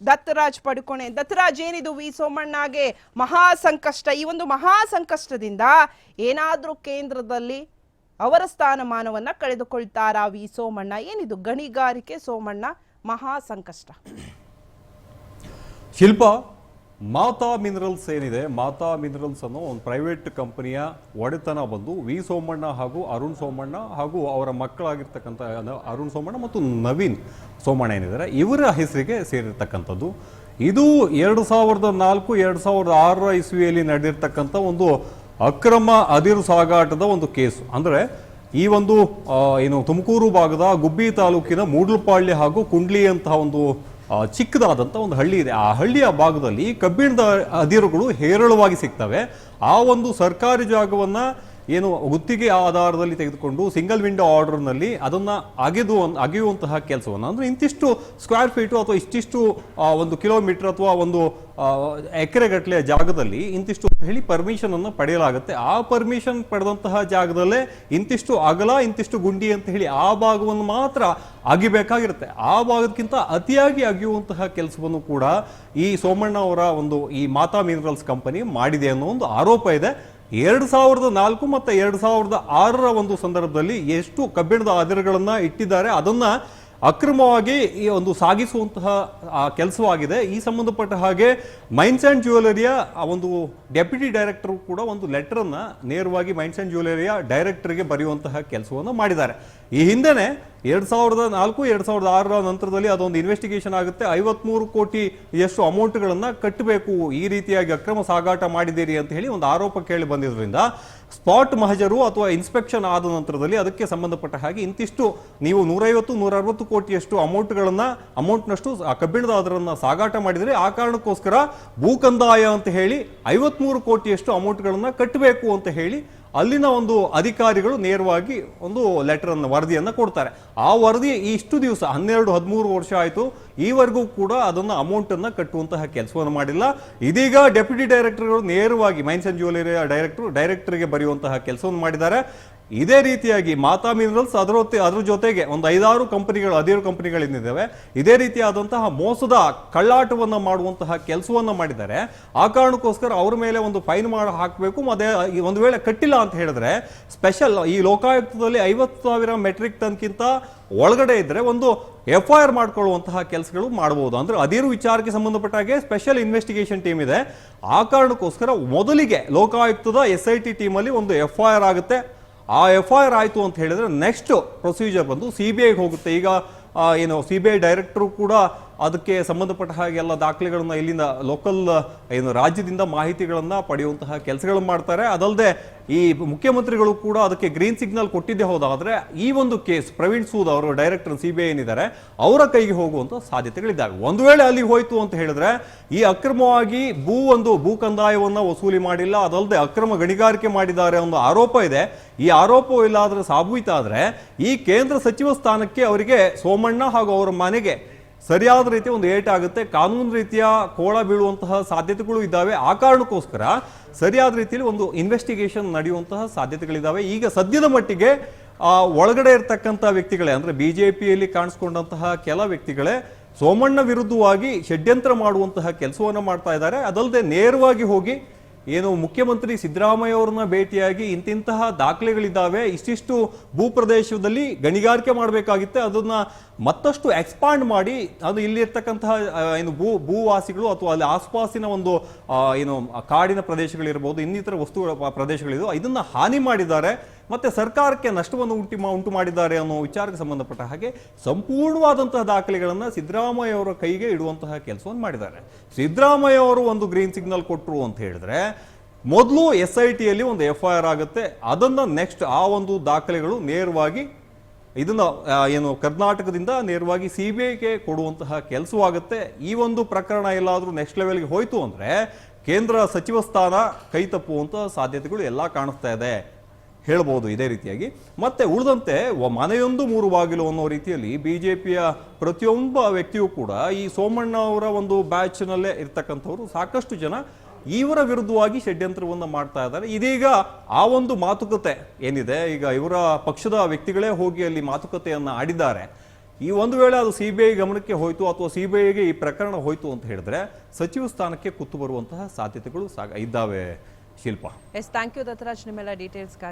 ದತ್ತರಾಜ್ ಪಡ್ಕೊಣೆ. ದತ್ತರಾಜ್ ಏನಿದು ವಿ ಸೋಮಣ್ಣಗೆ ಮಹಾ ಸಂಕಷ್ಟ ಈ ಒಂದು ಮಹಾ ಸಂಕಷ್ಟದಿಂದ ಏನಾದ್ರೂ ಕೇಂದ್ರದಲ್ಲಿ ಅವರ ಸ್ಥಾನಮಾನವನ್ನ ಕಳೆದುಕೊಳ್ತಾರಾ ವಿ ಸೋಮಣ್ಣ? ಏನಿದು ಗಣಿಗಾರಿಕೆ ಸೋಮಣ್ಣ ಮಹಾ ಸಂಕಷ್ಟ ಶಿಲ್ಪ ಮಾತಾ ಮಿನರಲ್ಸ್ ಏನಿದೆ? ಮಾತಾ ಮಿನರಲ್ಸ್ ಅನ್ನೋ ಒಂದು ಪ್ರೈವೇಟ್ ಕಂಪನಿಯ ಒಡೆತನ ಬಂದು ವಿ ಸೋಮಣ್ಣ ಹಾಗೂ ಅರುಣ್ ಸೋಮಣ್ಣ ಹಾಗೂ ಅವರ ಮಕ್ಕಳಾಗಿರ್ತಕ್ಕಂಥ ಅರುಣ್ ಸೋಮಣ್ಣ ಮತ್ತು ನವೀನ್ ಸೋಮಣ್ಣ ಏನಿದ್ದಾರೆ? ಇವರ ಹೆಸರಿಗೆ ಸೇರಿರ್ತಕ್ಕಂಥದ್ದು. ಇದು ಎರಡು ಸಾವಿರದ ನಾಲ್ಕು, ಎರಡು ಸಾವಿರದ ಆರರ ಇಸ್ವಿಯಲ್ಲಿ ನಡೆದಿರ್ತಕ್ಕಂಥ ಒಂದು ಅಕ್ರಮ ಅದಿರು ಸಾಗಾಟದ ಒಂದು ಕೇಸು. ಅಂದರೆ ಈ ಒಂದು ಏನು ತುಮಕೂರು ಭಾಗದ ಗುಬ್ಬಿ ತಾಲೂಕಿನ ಮೂಡ್ಲುಪಾಳ್ಯ ಹಾಗೂ ಕುಂಡ್ಲಿ ಅಂತಹ ಒಂದು ಚಿಕ್ಕದಾದಂಥ ಒಂದು ಹಳ್ಳಿ ಇದೆ. ಆ ಹಳ್ಳಿಯ ಭಾಗದಲ್ಲಿ ಕಬ್ಬಿಣದ ಅದಿರುಗಳು ಹೇರಳವಾಗಿ ಸಿಗ್ತವೆ. ಆ ಒಂದು ಸರ್ಕಾರಿ ಜಾಗವನ್ನ ಏನು ಗುತ್ತಿಗೆ ಆಧಾರದಲ್ಲಿ ತೆಗೆದುಕೊಂಡು ಸಿಂಗಲ್ ವಿಂಡೋ ಆರ್ಡರ್ನಲ್ಲಿ ಅದನ್ನು ಅಗೆದು ಅಗೆಯುವಂತಹ ಕೆಲಸವನ್ನು. ಅಂದರೆ ಇಂತಿಷ್ಟು ಸ್ಕ್ವೇರ್ ಫೀಟು ಅಥವಾ ಇಷ್ಟಿಷ್ಟು ಒಂದು ಕಿಲೋಮೀಟರ್ ಅಥವಾ ಒಂದು ಎಕರೆಗಟ್ಟಲೆ ಜಾಗದಲ್ಲಿ ಇಂತಿಷ್ಟು ಹೇಳಿ ಪರ್ಮಿಷನನ್ನು ಪಡೆಯಲಾಗುತ್ತೆ. ಆ ಪರ್ಮಿಷನ್ ಪಡೆದಂತಹ ಜಾಗದಲ್ಲೇ ಇಂತಿಷ್ಟು ಅಗಲ, ಇಂತಿಷ್ಟು ಗುಂಡಿ ಅಂತ ಹೇಳಿ ಆ ಭಾಗವನ್ನು ಮಾತ್ರ ಅಗಿಬೇಕಾಗಿರುತ್ತೆ. ಆ ಭಾಗಕ್ಕಿಂತ ಅತಿಯಾಗಿ ಅಗಿಯುವಂತಹ ಕೆಲಸವನ್ನು ಕೂಡ ಈ ಸೋಮಣ್ಣ ಅವರ ಒಂದು ಈ ಮಾತಾ ಮಿನರಲ್ಸ್ ಕಂಪನಿ ಮಾಡಿದೆ ಅನ್ನೋ ಒಂದು ಆರೋಪ ಇದೆ. ಎರಡು ಸಾವಿರದ ನಾಲ್ಕು ಮತ್ತು ಎರಡು ಸಾವಿರದ ಆರರ ಒಂದು ಸಂದರ್ಭದಲ್ಲಿ ಎಷ್ಟು ಕಬ್ಬಿಣದ ಆಧಾರಗಳನ್ನು ಇಟ್ಟಿದ್ದಾರೆ, ಅದನ್ನ ಅಕ್ರಮವಾಗಿ ಈ ಒಂದು ಸಾಗಿಸುವಂತಹ ಕೆಲಸವಾಗಿದೆ. ಈ ಸಂಬಂಧಪಟ್ಟ ಹಾಗೆ ಮೈನ್ಸ್ ಆ್ಯಂಡ್ ಜ್ಯುವೆಲರಿಯ ಒಂದು ಡೆಪ್ಯೂಟಿ ಡೈರೆಕ್ಟರ್ ಕೂಡ ಒಂದು ಲೆಟರ್ ಅನ್ನ ನೇರವಾಗಿ ಮೈನ್ಸ್ ಆ್ಯಂಡ್ ಜ್ಯುವೆಲರಿಯ ಡೈರೆಕ್ಟರ್ಗೆ ಬರೆಯುವಂತಹ ಕೆಲಸವನ್ನು ಮಾಡಿದ್ದಾರೆ. ಈ ಹಿಂದೆನೆ ಎರಡ್ ಸಾವಿರದ ನಾಲ್ಕು, ಎರಡ್ ಸಾವಿರದ ಆರರ ನಂತರದಲ್ಲಿ ಅದೊಂದು ಇನ್ವೆಸ್ಟಿಗೇಷನ್ ಆಗುತ್ತೆ. ಐವತ್ಮೂರು ಕೋಟಿ ಎಷ್ಟು ಅಮೌಂಟ್ಗಳನ್ನು ಕಟ್ಟಬೇಕು ಈ ರೀತಿಯಾಗಿ ಅಕ್ರಮ ಸಾಗಾಟ ಮಾಡಿದ್ದೀರಿ ಅಂತ ಹೇಳಿ ಒಂದು ಆರೋಪ ಕೇಳಿ ಬಂದಿದ್ರಿಂದ ಸ್ಪಾಟ್ ಮಹಜರು ಅಥವಾ ಇನ್ಸ್ಪೆಕ್ಷನ್ ಆದ ನಂತರದಲ್ಲಿ ಅದಕ್ಕೆ ಸಂಬಂಧಪಟ್ಟ ಹಾಗೆ ಇಂತಿಷ್ಟು ನೀವು ನೂರೈವತ್ತು ನೂರ ಅರವತ್ತು ಕೋಟಿಯಷ್ಟು ಅಮೌಂಟ್ಗಳನ್ನು, ಅಮೌಂಟ್ನಷ್ಟು ಕಬ್ಬಿಣದ ಅದರನ್ನ ಸಾಗಾಟ ಮಾಡಿದರೆ ಆ ಕಾರಣಕ್ಕೋಸ್ಕರ ಭೂಕಂದಾಯ ಅಂತ ಹೇಳಿ ಐವತ್ಮೂರು ಕೋಟಿಯಷ್ಟು ಅಮೌಂಟ್ಗಳನ್ನು ಕಟ್ಟಬೇಕು ಅಂತ ಹೇಳಿ ಅಲ್ಲಿನ ಒಂದು ಅಧಿಕಾರಿಗಳು ನೇರವಾಗಿ ಒಂದು ಲೆಟರ್ ಅನ್ನು, ವರದಿಯನ್ನ ಕೊಡ್ತಾರೆ. ಆ ವರದಿ ಇಷ್ಟು ದಿವಸ, ಹನ್ನೆರಡು, ಹದಿಮೂರು ವರ್ಷ ಆಯಿತು. ಈವರೆಗೂ ಕೂಡ ಅದನ್ನ ಅಮೌಂಟ್ ಅನ್ನ ಕಟ್ಟುವಂತಹ ಕೆಲಸವನ್ನು ಮಾಡಿಲ್ಲ. ಇದೀಗ ಡೆಪ್ಯೂಟಿ ಡೈರೆಕ್ಟರ್ಗಳು ನೇರವಾಗಿ, ಮೈನ್ಸ್ ಅಂಡ್ ಜ್ಯುವೆಲರಿಯ ಡೈರೆಕ್ಟರ್ ಡೈರೆಕ್ಟರ್ಗೆ ಬರೆಯುವಂತಹ ಕೆಲಸವನ್ನು ಮಾಡಿದ್ದಾರೆ. ಇದೇ ರೀತಿಯಾಗಿ ಮಾತಾ ಮಿನರಲ್ಸ್ ಅದರ ಅದ್ರ ಜೊತೆಗೆ ಒಂದು ಐದಾರು ಕಂಪನಿಗಳು, ಹದಿನೇಳು ಕಂಪನಿಗಳು ಏನಿದ್ದಾವೆ ಇದೇ ರೀತಿಯಾದಂತಹ ಮೋಸದ ಕಳ್ಳಾಟವನ್ನು ಮಾಡುವಂತಹ ಕೆಲಸವನ್ನು ಮಾಡಿದ್ದಾರೆ. ಆ ಕಾರಣಕ್ಕೋಸ್ಕರ ಅವ್ರ ಮೇಲೆ ಒಂದು ಫೈನ್ ಮಾಡಿ ಹಾಕಬೇಕು. ಅದೇ ಒಂದು ವೇಳೆ ಕಟ್ಟಿಲ್ಲ ಅಂತ ಹೇಳಿದ್ರೆ ಸ್ಪೆಷಲ್ ಈ ಲೋಕಾಯುಕ್ತದಲ್ಲಿ ಐವತ್ತು ಸಾವಿರ ಮೆಟ್ರಿಕ್ ಟನ್ಗಿಂತ ಒಳಗಡೆ ಇದ್ದರೆ ಒಂದು ಎಫ್ ಐ ಆರ್ ಮಾಡ್ಕೊಳ್ಳುವಂತಹ ಕೆಲಸಗಳು ಮಾಡಬಹುದು ಅಂದ್ರೆ ಅದಿರು ವಿಚಾರಕ್ಕೆ ಸಂಬಂಧಪಟ್ಟ ಹಾಗೆ ಸ್ಪೆಷಲ್ ಇನ್ವೆಸ್ಟಿಗೇಷನ್ ಟೀಮ್ ಇದೆ. ಆ ಕಾರಣಕ್ಕೋಸ್ಕರ ಮೊದಲಿಗೆ ಲೋಕಾಯುಕ್ತದ ಎಸ್ ಐ ಟಿ ಟೀಮಲ್ಲಿ ಒಂದು ಎಫ್ ಐ ಆರ್ ಆಗುತ್ತೆ. ಆ ಎಫ್ ಐ ಆರ್ ಆಯಿತು ಅಂತ ಹೇಳಿದ್ರೆ ನೆಕ್ಸ್ಟ್ ಪ್ರೊಸೀಜರ್ ಬಂದು ಸಿ ಬಿ ಐಗೆ ಹೋಗುತ್ತೆ. ಈಗ ಏನು ಸಿ ಬಿ ಐ ಡೈರೆಕ್ಟರು ಕೂಡ ಅದಕ್ಕೆ ಸಂಬಂಧಪಟ್ಟ ಹಾಗೆ ಎಲ್ಲ ದಾಖಲೆಗಳನ್ನ ಇಲ್ಲಿಂದ ಲೋಕಲ್ ಏನು ರಾಜ್ಯದಿಂದ ಮಾಹಿತಿಗಳನ್ನು ಪಡೆಯುವಂತಹ ಕೆಲಸಗಳನ್ನು ಮಾಡ್ತಾರೆ. ಅದಲ್ಲದೆ ಈ ಮುಖ್ಯಮಂತ್ರಿಗಳು ಕೂಡ ಅದಕ್ಕೆ ಗ್ರೀನ್ ಸಿಗ್ನಲ್ ಕೊಟ್ಟಿದ್ದೇ ಹೋದಾದ್ರೆ ಈ ಒಂದು ಕೇಸ್ ಪ್ರವೀಣ್ ಸೂದ್ ಅವರು ಡೈರೆಕ್ಟರ್ ಸಿ ಬಿ ಐ ಏನಿದ್ದಾರೆ, ಅವರ ಕೈಗೆ ಹೋಗುವಂತ ಸಾಧ್ಯತೆಗಳಿದ್ದಾವೆ. ಒಂದು ವೇಳೆ ಅಲ್ಲಿ ಹೋಯಿತು ಅಂತ ಹೇಳಿದ್ರೆ ಈ ಅಕ್ರಮವಾಗಿ ಭೂ ಒಂದು ಭೂ ಕಂದಾಯವನ್ನ ವಸೂಲಿ ಮಾಡಿಲ್ಲ ಅದಲ್ಲದೆ ಅಕ್ರಮ ಗಣಿಗಾರಿಕೆ ಮಾಡಿದ್ದಾರೆ ಒಂದು ಆರೋಪ ಇದೆ. ಈ ಆರೋಪ ಇಲ್ಲಾದ್ರೆ ಸಾಬೀತಾದ್ರೆ ಈ ಕೇಂದ್ರ ಸಚಿವ ಸ್ಥಾನಕ್ಕೆ ಅವರಿಗೆ ಸೋಮಣ್ಣ ಹಾಗೂ ಅವರ ಮನೆಗೆ ಸರಿಯಾದ ರೀತಿ ಒಂದು ಏಟ್ ಆಗುತ್ತೆ. ಕಾನೂನು ರೀತಿಯ ಕೋಳ ಬೀಳುವಂತಹ ಸಾಧ್ಯತೆಗಳು ಇದ್ದಾವೆ. ಆ ಕಾರಣಕ್ಕೋಸ್ಕರ ಸರಿಯಾದ ರೀತಿಯಲ್ಲಿ ಒಂದು ಇನ್ವೆಸ್ಟಿಗೇಷನ್ ನಡೆಯುವಂತಹ ಸಾಧ್ಯತೆಗಳಿದ್ದಾವೆ. ಈಗ ಸದ್ಯದ ಮಟ್ಟಿಗೆ, ಆ, ಒಳಗಡೆ ಇರತಕ್ಕಂಥ ವ್ಯಕ್ತಿಗಳೇ, ಅಂದರೆ ಬಿ ಜೆ ಪಿಯಲ್ಲಿ ಕಾಣಿಸ್ಕೊಂಡಂತಹ ಕೆಲ ವ್ಯಕ್ತಿಗಳೇ ಸೋಮಣ್ಣ ವಿರುದ್ಧವಾಗಿ ಷಡ್ಯಂತ್ರ ಮಾಡುವಂತಹ ಕೆಲಸವನ್ನು ಮಾಡ್ತಾ ಇದ್ದಾರೆ. ಅದಲ್ಲದೆ ನೇರವಾಗಿ ಹೋಗಿ ಏನು ಮುಖ್ಯಮಂತ್ರಿ ಸಿದ್ದರಾಮಯ್ಯ ಅವ್ರನ್ನ ಭೇಟಿಯಾಗಿ ಇಂತಿಂತಹ ದಾಖಲೆಗಳಿದ್ದಾವೆ, ಇಷ್ಟಿಷ್ಟು ಭೂ ಪ್ರದೇಶದಲ್ಲಿ ಗಣಿಗಾರಿಕೆ ಮಾಡಬೇಕಾಗಿತ್ತೆ, ಅದನ್ನ ಮತ್ತಷ್ಟು ಎಕ್ಸ್ಪಾಂಡ್ ಮಾಡಿ, ಅದು ಇಲ್ಲಿರ್ತಕ್ಕಂತಹ ಏನು ಭೂ, ಭೂವಾಸಿಗಳು ಅಥವಾ ಅಲ್ಲಿ ಆಸುಪಾಸಿನ ಒಂದು ಏನು ಕಾಡಿನ ಪ್ರದೇಶಗಳಿರ್ಬೋದು, ಇನ್ನಿತರ ವಸ್ತುಗಳ ಪ್ರದೇಶಗಳಿದ್ದು ಪ್ರದೇಶಗಳಿದು ಇದನ್ನ ಹಾನಿ ಮಾಡಿದ್ದಾರೆ. ಮತ್ತೆ ಸರ್ಕಾರಕ್ಕೆ ನಷ್ಟವನ್ನು ಉಂಟು ಉಂಟು ಮಾಡಿದ್ದಾರೆ ಅನ್ನೋ ವಿಚಾರಕ್ಕೆ ಸಂಬಂಧಪಟ್ಟ ಹಾಗೆ ಸಂಪೂರ್ಣವಾದಂತಹ ದಾಖಲೆಗಳನ್ನು ಸಿದ್ದರಾಮಯ್ಯ ಅವರ ಕೈಗೆ ಇಡುವಂತಹ ಕೆಲಸವನ್ನು ಮಾಡಿದ್ದಾರೆ. ಸಿದ್ದರಾಮಯ್ಯ ಅವರು ಒಂದು ಗ್ರೀನ್ ಸಿಗ್ನಲ್ ಕೊಟ್ಟರು ಅಂತ ಹೇಳಿದ್ರೆ, ಮೊದಲು ಎಸ್ ಐ ಟಿಯಲ್ಲಿ ಒಂದು ಎಫ್ ಐ ಆರ್ ಆಗುತ್ತೆ, ಅದನ್ನು ನೆಕ್ಸ್ಟ್ ಆ ಒಂದು ದಾಖಲೆಗಳು ನೇರವಾಗಿ ಇದನ್ನು ಏನು ಕರ್ನಾಟಕದಿಂದ ನೇರವಾಗಿ ಸಿ ಬಿ ಐಗೆ ಕೊಡುವಂತಹ ಕೆಲಸವಾಗುತ್ತೆ. ಈ ಒಂದು ಪ್ರಕರಣ ಎಲ್ಲಾದರೂ ನೆಕ್ಸ್ಟ್ ಲೆವೆಲ್ಗೆ ಹೋಯಿತು ಅಂದರೆ ಕೇಂದ್ರ ಸಚಿವ ಸ್ಥಾನ ಕೈ ತಪ್ಪುವಂತಹ ಸಾಧ್ಯತೆಗಳು ಎಲ್ಲ ಕಾಣಿಸ್ತಾ ಇದೆ. ಹೇಳ್ಬೋದು ಇದೇ ರೀತಿಯಾಗಿ. ಮತ್ತೆ ಉಳಿದಂತೆ ಮನೆಯೊಂದು ಮೂರು ಬಾಗಿಲು ಅನ್ನೋ ರೀತಿಯಲ್ಲಿ ಬಿಜೆಪಿಯ ಪ್ರತಿಯೊಬ್ಬ ವ್ಯಕ್ತಿಯೂ ಕೂಡ ಈ ಸೋಮಣ್ಣ ಅವರ ಒಂದು ಬ್ಯಾಚ್ನಲ್ಲೇ ಇರ್ತಕ್ಕಂಥವ್ರು. ಸಾಕಷ್ಟು ಜನ ಇವರ ವಿರುದ್ಧವಾಗಿ ಷಡ್ಯಂತ್ರವನ್ನು ಮಾಡ್ತಾ ಇದ್ದಾರೆ. ಇದೀಗ ಆ ಒಂದು ಮಾತುಕತೆ ಏನಿದೆ, ಈಗ ಇವರ ಪಕ್ಷದ ವ್ಯಕ್ತಿಗಳೇ ಹೋಗಿ ಅಲ್ಲಿ ಮಾತುಕತೆಯನ್ನ ಆಡಿದ್ದಾರೆ. ಈ ಒಂದು ವೇಳೆ ಅದು ಸಿ ಬಿ ಐ ಗಮನಕ್ಕೆ ಹೋಯಿತು ಅಥವಾ ಸಿ ಬಿ ಐಗೆ ಈ ಪ್ರಕರಣ ಹೋಯ್ತು ಅಂತ ಹೇಳಿದ್ರೆ ಸಚಿವ ಸ್ಥಾನಕ್ಕೆ ಕುತ್ತು ಬರುವಂತಹ ಸಾಧ್ಯತೆಗಳು ಸಾಗ ಇದ್ದಾವೆ Shilpa. Yes thank you Dattaraj ನಿಮ್ಮೆಲ್ಲ ಡೀಟೇಲ್ಸ್ಗಾಗಿ